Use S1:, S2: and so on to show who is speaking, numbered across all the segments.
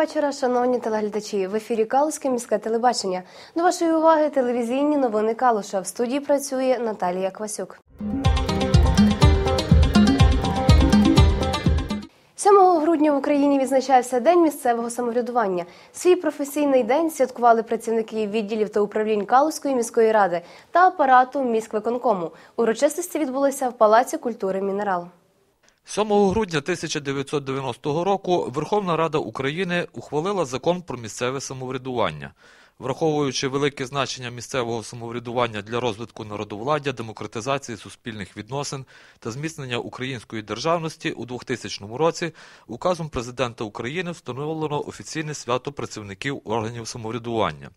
S1: Вечора, шановні телеглядачі. В ефірі Калузьке міське телебачення. До вашої уваги телевізійні новини Калуша. В студії працює Наталія Квасюк. 7 грудня в Україні відзначався День місцевого самоврядування. Свій професійний день святкували працівники відділів та управлінь Калузької міської ради та апарату міськвиконкому. Урочистості відбулися в Палаці культури Мінерал.
S2: 7 грудня 1990 року Верховна Рада України ухвалила закон про місцеве самоврядування. Враховуючи велике значення місцевого самоврядування для розвитку народовладдя, демократизації суспільних відносин та зміцнення української державності у 2000 році указом президента України встановлено офіційне свято працівників органів самоврядування.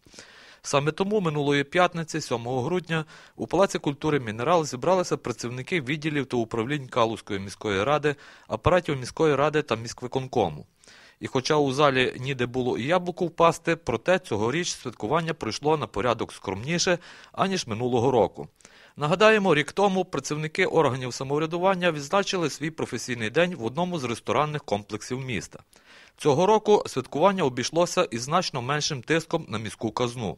S2: Саме тому минулої п'ятниці, 7 грудня, у Палаці культури Мінерал зібралися працівники відділів та управлінь Калузької міської ради, апаратів міської ради та міськвиконкому. І хоча у залі ніде було і яблуку впасти, проте цьогоріч святкування пройшло на порядок скромніше, аніж минулого року. Нагадаємо, рік тому працівники органів самоврядування відзначили свій професійний день в одному з ресторанних комплексів міста. Цього року святкування обійшлося із значно меншим тиском на міську казну.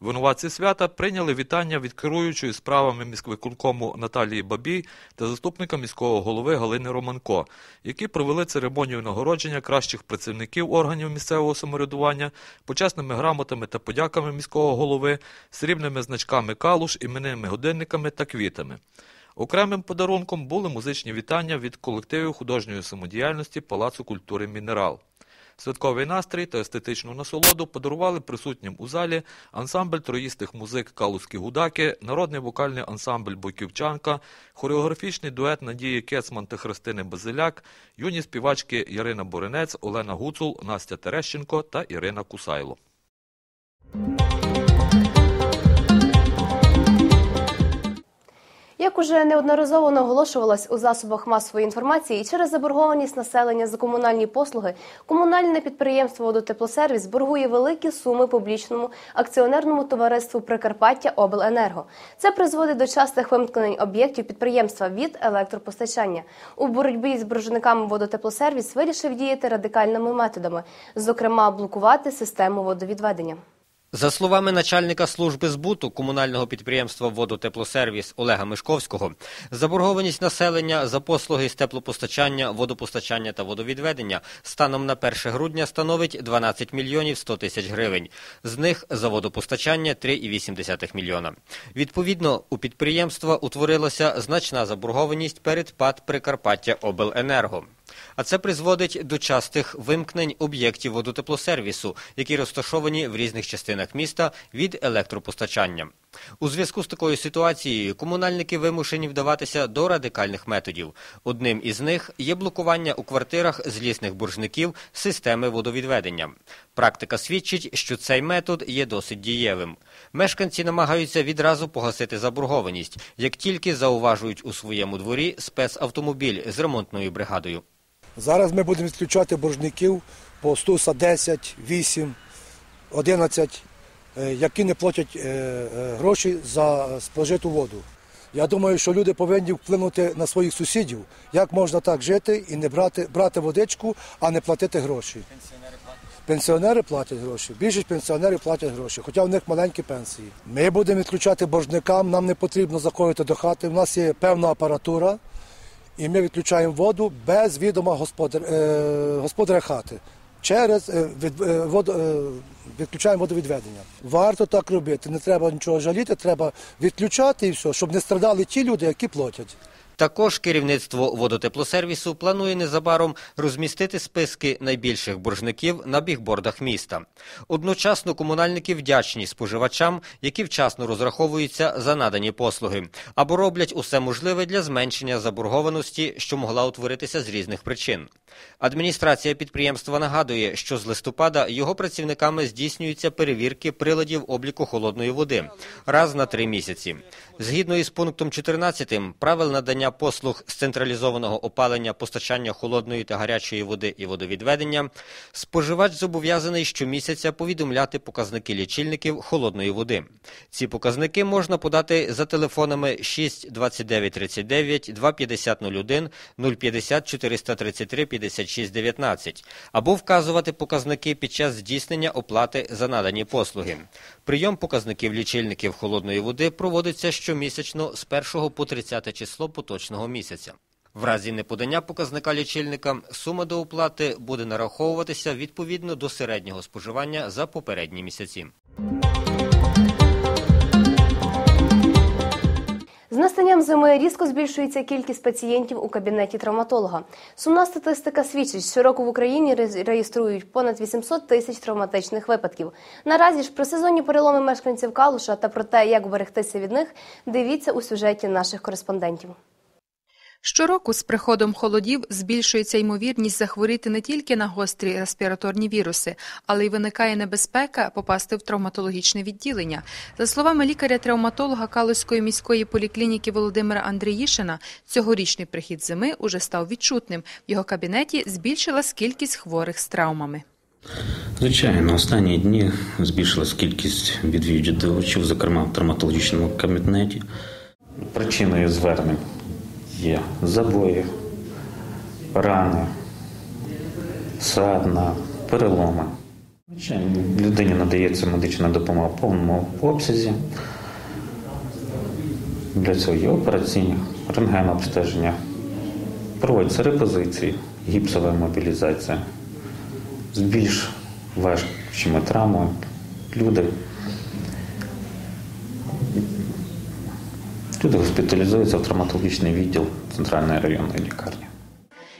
S2: Винуватці свята прийняли вітання від керуючої справами міськвиконкому Наталії Бабій та заступника міського голови Галини Романко, які провели церемонію нагородження кращих працівників органів місцевого самоврядування, почесними грамотами та подяками міського голови, срібними значками калуш, іменними годинниками та квітами. Окремим подарунком були музичні вітання від колективів художньої самодіяльності Палацу культури Мінерал. Святковий настрій та естетичну насолоду подарували присутнім у залі ансамбль троїстих музик Калузькі гудаки, народний вокальний ансамбль Бойківчанка, хореографічний дует Надії Кецман та Христини Базиляк, юні співачки Ярина Боринець, Олена Гуцул, Настя Терещенко та Ірина Кусайло.
S1: Як уже неодноразово наголошувалось у засобах масової інформації, через заборгованість населення за комунальні послуги, комунальне підприємство Водотеплосервіс боргує великі суми публічному акціонерному товариству Прикарпаття Обленерго. Це призводить до частих вимкнень об'єктів підприємства від електропостачання. У боротьбі з боржниками Водотеплосервіс вирішив діяти радикальними методами, зокрема блокувати систему водовідведення.
S3: За словами начальника служби збуту комунального підприємства Водотеплосервіс Олега Мишковського, заборгованість населення за послуги з теплопостачання, водопостачання та водовідведення станом на 1 грудня становить 12 мільйонів 100 тисяч гривень. З них за водопостачання 3,8 мільйона. Відповідно, у підприємства утворилася значна заборгованість перед ПАД Прикарпаття Обленерго. А це призводить до частих вимкнень об'єктів водотеплосервісу, які розташовані в різних частинах міста від електропостачання. У зв'язку з такою ситуацією комунальники вимушені вдаватися до радикальних методів. Одним із них є блокування у квартирах злісних боржників системи водовідведення. Практика свідчить, що цей метод є досить дієвим. Мешканці намагаються відразу погасити заборгованість, як тільки зауважують у своєму дворі спецавтомобіль з ремонтною бригадою.
S4: Зараз ми будемо відключати боржників по Стуса 10, 8, 11, е, які не платять е, е, гроші за спожиту воду. Я думаю, що люди повинні вплинути на своїх сусідів, як можна так жити і не брати, брати водичку, а не платити гроші. Пенсіонери платять гроші. Більшість пенсіонерів платять гроші, хоча в них маленькі пенсії. Ми будемо відключати боржникам, нам не потрібно заходити до хати. У нас є певна апаратура, і ми відключаємо воду без відома господар, е, господаря хати. Через е, е, е, відключаємо водовідведення. Варто так робити. Не треба нічого жаліти, треба відключати і все, щоб не страдали ті люди, які платять.
S3: Також керівництво водотеплосервісу планує незабаром розмістити списки найбільших боржників на бігбордах міста. Одночасно комунальники вдячні споживачам, які вчасно розраховуються за надані послуги, або роблять усе можливе для зменшення заборгованості, що могла утворитися з різних причин. Адміністрація підприємства нагадує, що з листопада його працівниками здійснюються перевірки приладів обліку холодної води раз на три місяці. Згідно із пунктом 14 правил надання послуг з централізованого опалення, постачання холодної та гарячої води і водовідведення, споживач зобов'язаний щомісяця повідомляти показники лічильників холодної води. Ці показники можна подати за телефонами 6 29 39 2 50 01 050 433 56 19 або вказувати показники під час здійснення оплати за надані послуги. Прийом показників лічильників холодної води проводиться щомісячно з 1 по 30 число поточного місяця. В разі неподання показника лічильника сума до оплати буде нараховуватися відповідно до середнього споживання за попередні місяці.
S1: З настанням зими різко збільшується кількість пацієнтів у кабінеті травматолога. Сумна статистика свідчить, що щороку в Україні ре- реєструють понад 800 тисяч травматичних випадків. Наразі ж про сезонні переломи мешканців Калуша та про те, як берегтися від них, дивіться у сюжеті наших кореспондентів.
S5: Щороку з приходом холодів збільшується ймовірність захворіти не тільки на гострі респіраторні віруси, але й виникає небезпека попасти в травматологічне відділення. За словами лікаря-травматолога Калузької міської поліклініки Володимира Андріїшина, цьогорічний прихід зими уже став відчутним. В його кабінеті збільшилась кількість хворих з травмами.
S6: Звичайно, останні дні збільшилась кількість відвідувачів, зокрема в травматологічному кабінеті. Причиною звернень є забої, рани, садна, переломи. Людині надається медична допомога в повному обсязі. Для цього є операційні, рентгенобстеження, проводяться репозиції, гіпсова мобілізація з більш важчими травмами люди. Люди госпіталізуються в травматологічний відділ центральної районної лікарні.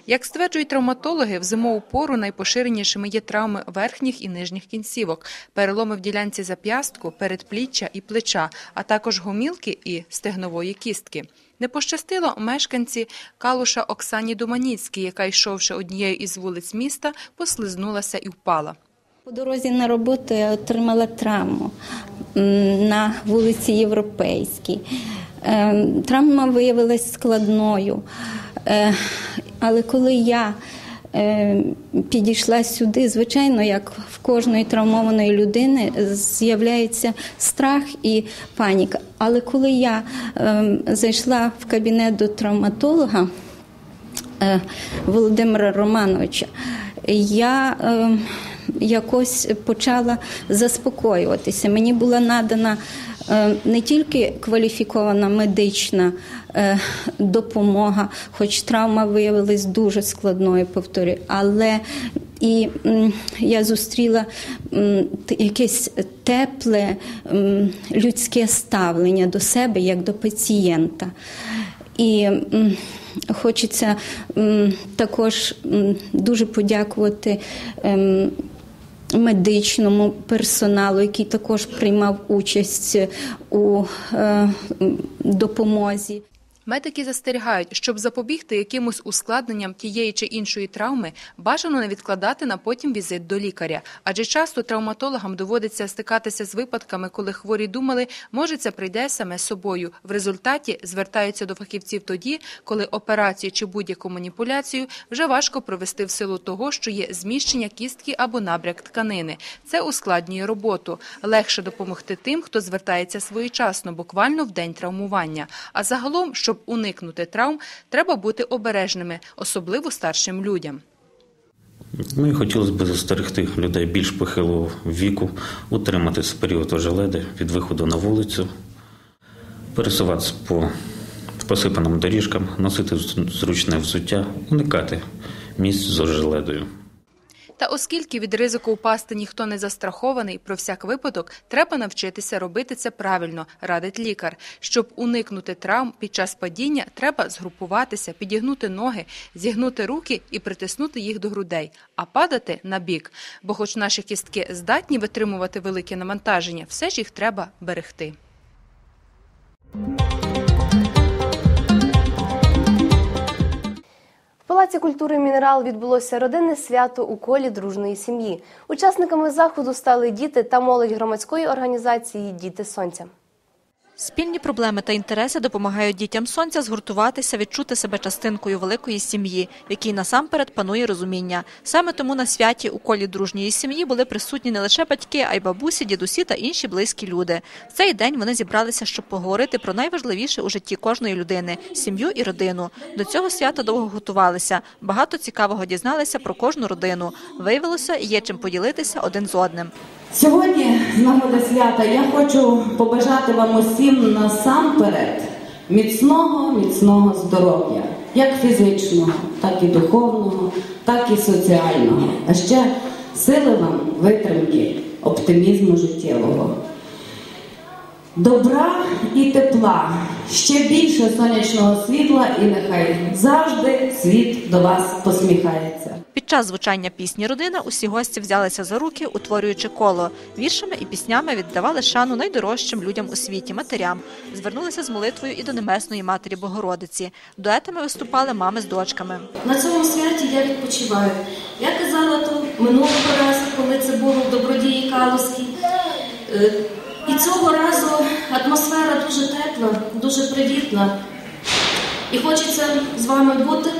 S5: Як стверджують травматологи, в зимову пору найпоширенішими є травми верхніх і нижніх кінцівок, переломи в ділянці зап'ястку, передпліччя і плеча, а також гомілки і стегнової кістки. Не пощастило мешканці Калуша Оксані Думаніцькій, яка, йшовши однією із вулиць міста, послизнулася і впала.
S7: По дорозі на роботу я отримала травму на вулиці Європейській. Е, Травма виявилась складною. Е, Але коли я е, підійшла сюди, звичайно, як в кожної травмованої людини, з'являється страх і паніка. Але коли я зайшла в кабінет до травматолога, Володимира Романовича, я якось почала заспокоюватися. Мені була надана не тільки кваліфікована медична е, допомога, хоч травма виявилась дуже складною, повторюю, але і я зустріла якесь тепле людське ставлення до себе як до пацієнта. І хочеться також дуже подякувати ем, медичному персоналу, який також приймав участь у е, допомозі.
S5: Медики застерігають, щоб запобігти якимось ускладненням тієї чи іншої травми, бажано не відкладати на потім візит до лікаря. Адже часто травматологам доводиться стикатися з випадками, коли хворі думали, може це прийде саме собою. В результаті звертаються до фахівців тоді, коли операцію чи будь-яку маніпуляцію вже важко провести в силу того, що є зміщення кістки або набряк тканини. Це ускладнює роботу. Легше допомогти тим, хто звертається своєчасно, буквально в день травмування. А загалом, щоб уникнути травм, треба бути обережними, особливо старшим людям.
S6: Ну і хотілося б застерегти людей більш похилого віку, утриматися в період ожеледи від виходу на вулицю, пересуватися по посипаним доріжкам, носити зручне взуття, уникати місць з ожеледою.
S5: Та оскільки від ризику упасти ніхто не застрахований, про всяк випадок треба навчитися робити це правильно, радить лікар. Щоб уникнути травм під час падіння, треба згрупуватися, підігнути ноги, зігнути руки і притиснути їх до грудей, а падати на бік. Бо, хоч наші кістки здатні витримувати велике навантаження, все ж їх треба берегти.
S1: Палаці культури Мінерал відбулося родинне свято у колі дружної сім'ї. Учасниками заходу стали діти та молодь громадської організації Діти Сонця.
S8: Спільні проблеми та інтереси допомагають дітям сонця згуртуватися, відчути себе частинкою великої сім'ї, якій насамперед панує розуміння. Саме тому на святі у колі дружньої сім'ї були присутні не лише батьки, а й бабусі, дідусі та інші близькі люди. В цей день вони зібралися, щоб поговорити про найважливіше у житті кожної людини сім'ю і родину. До цього свята довго готувалися. Багато цікавого дізналися про кожну родину. Виявилося, є чим поділитися один з одним.
S9: Сьогодні, з нагоди свята, я хочу побажати вам усім насамперед міцного, міцного здоров'я, як фізичного, так і духовного, так і соціального, а ще сили вам витримки, оптимізму життєвого. Добра і тепла, ще більше сонячного світла, і нехай завжди світ до вас посміхається.
S8: Під час звучання пісні Родина усі гості взялися за руки, утворюючи коло. Віршами і піснями віддавали шану найдорожчим людям у світі матерям. Звернулися з молитвою і до Небесної Матері Богородиці. Дуетами виступали мами з дочками.
S10: На цьому святі я відпочиваю. Я казала то минулого разу, коли це було в добродії Калузькій. Е, І цього разу атмосфера дуже тепла, дуже привітна. І хочеться з вами бути,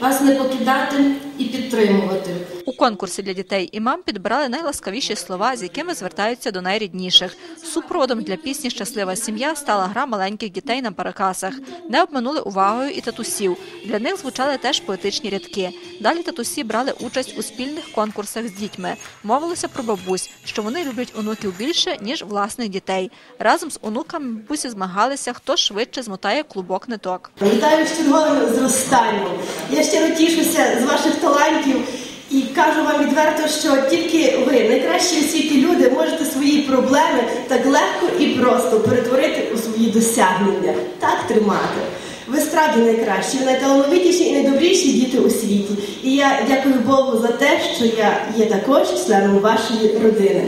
S10: вас не покидати і підтримувати.
S8: У конкурсі для дітей і мам підбирали найласкавіші слова, з якими звертаються до найрідніших. Супроводом для пісні Щаслива сім'я стала гра маленьких дітей на баракасах. Не обминули увагою і татусів. Для них звучали теж поетичні рядки. Далі татусі брали участь у спільних конкурсах з дітьми. Мовилося про бабусь, що вони люблять онуків більше ніж власних дітей. Разом з онуками бабусі змагалися, хто швидше змотає клубок ниток.
S11: Вітаю з черговим зростанням. Я щиро тішуся з ваших талантів і кажу вам відверто, що тільки ви, найкращі у світі люди, можете свої проблеми так легко і просто перетворити у свої досягнення. Так тримати. Ви справді найкращі, ви найталановитіші і найдобріші діти у світі. І я дякую Богу за те, що я є також членом вашої родини.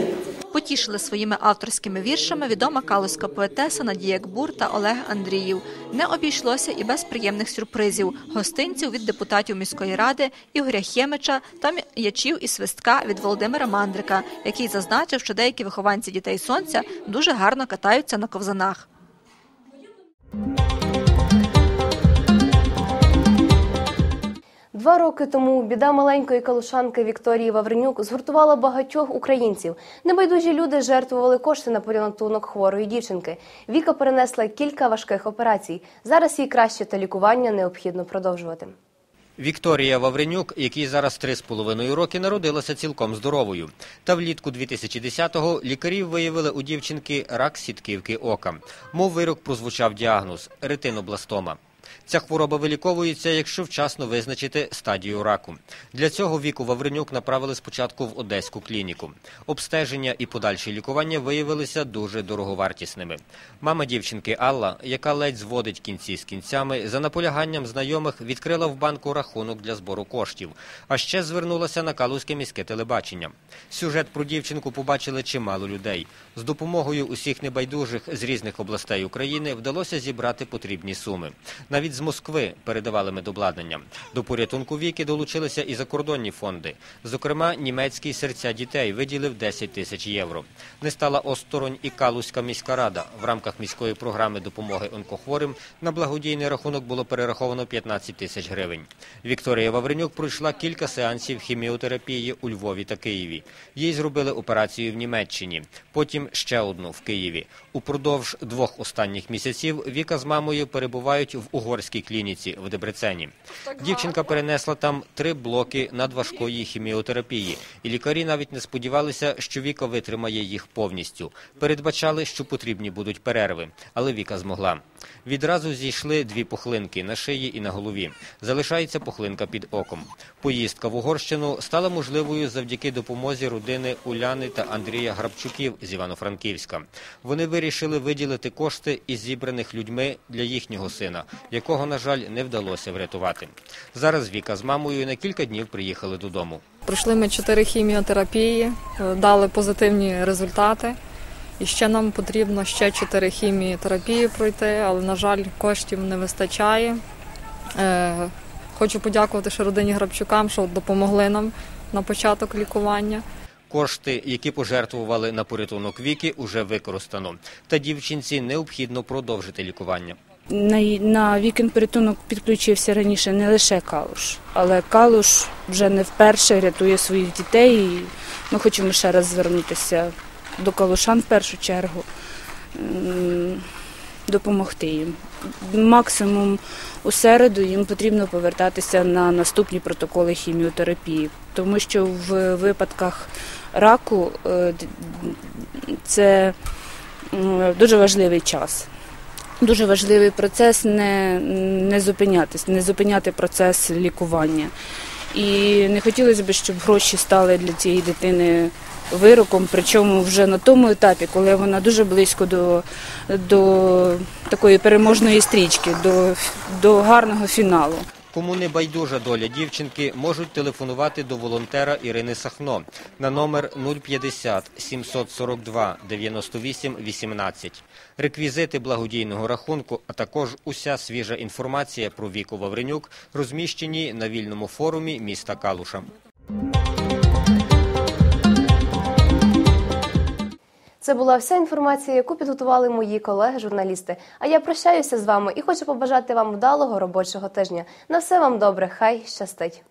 S8: Потішили своїми авторськими віршами відома калузька поетеса Надія Кбур та Олег Андріїв. Не обійшлося і без приємних сюрпризів гостинців від депутатів міської ради Ігоря Хємича та м'ячів і свистка від Володимира Мандрика, який зазначив, що деякі вихованці дітей сонця дуже гарно катаються на ковзанах.
S1: Два роки тому біда маленької калушанки Вікторії Вавренюк згуртувала багатьох українців. Небайдужі люди жертвували кошти на порятунок хворої дівчинки. Віка перенесла кілька важких операцій. Зараз їй краще та лікування необхідно продовжувати.
S3: Вікторія Вавренюк, якій зараз три з половиною роки, народилася цілком здоровою. Та влітку 2010-го лікарі виявили у дівчинки рак сітківки ока. Мов вирок прозвучав діагноз – ретинобластома. Ця хвороба виліковується, якщо вчасно визначити стадію раку. Для цього віку Вавренюк направили спочатку в Одеську клініку. Обстеження і подальші лікування виявилися дуже дороговартісними. Мама дівчинки Алла, яка ледь зводить кінці з кінцями, за наполяганням знайомих відкрила в банку рахунок для збору коштів, а ще звернулася на Калузьке міське телебачення. Сюжет про дівчинку побачили чимало людей. З допомогою усіх небайдужих з різних областей України вдалося зібрати потрібні суми. Навіть з Москви передавали медобладнання. До порятунку віки долучилися і закордонні фонди. Зокрема, німецький серця дітей виділив 10 тисяч євро. Не стала осторонь і Калузька міська рада. В рамках міської програми допомоги онкохворим на благодійний рахунок було перераховано 15 тисяч гривень. Вікторія Вавренюк пройшла кілька сеансів хіміотерапії у Львові та Києві. Їй зробили операцію в Німеччині, потім ще одну в Києві. Упродовж двох останніх місяців Віка з мамою перебувають в угорській клініці в Дебрецені. Дівчинка перенесла там три блоки надважкої хіміотерапії, і лікарі навіть не сподівалися, що Віка витримає їх повністю. Передбачали, що потрібні будуть перерви, але Віка змогла. Відразу зійшли дві пухлинки на шиї і на голові. Залишається пухлинка під оком. Поїздка в Угорщину стала можливою завдяки допомозі родини Уляни та Андрія Грабчуків з Івано-Франківська. Вони вирішили виділити кошти із зібраних людьми для їхнього сина, якого, на жаль, не вдалося врятувати. Зараз Віка з мамою на кілька днів приїхали додому.
S12: Пройшли ми чотири хіміотерапії, е, дали позитивні результати. І ще нам потрібно ще чотири хіміотерапії пройти, але, на жаль, коштів не вистачає. Е, Хочу подякувати ще родині Грабчукам, що допомогли нам на початок лікування.
S3: Кошти, які пожертвували на порятунок віки, уже використано. Та дівчинці необхідно продовжити лікування.
S13: На, на вікін порятунок підключився раніше не лише Калуш, але Калуш вже не вперше рятує своїх дітей. І ми хочемо ще раз звернутися до Калушан в першу чергу, допомогти їм. Максимум у середу їм потрібно повертатися на наступні протоколи хіміотерапії, тому що в випадках раку е, це дуже важливий час. Дуже важливий процес не, не зупинятись, не зупиняти процес лікування. І не хотілося б, щоб гроші стали для цієї дитини вироком, причому вже на тому етапі, коли вона дуже близько до, до такої переможної стрічки, до, до гарного фіналу.
S3: Кому не байдужа доля дівчинки, можуть телефонувати до волонтера Ірини Сахно на номер 050 742 98 18. Реквізити благодійного рахунку, а також уся свіжа інформація про Віку Вавренюк розміщені на вільному форумі міста Калуша.
S1: Це була вся інформація, яку підготували мої колеги-журналісти. А я прощаюся з вами і хочу побажати вам вдалого робочого тижня. На все вам добре, хай щастить.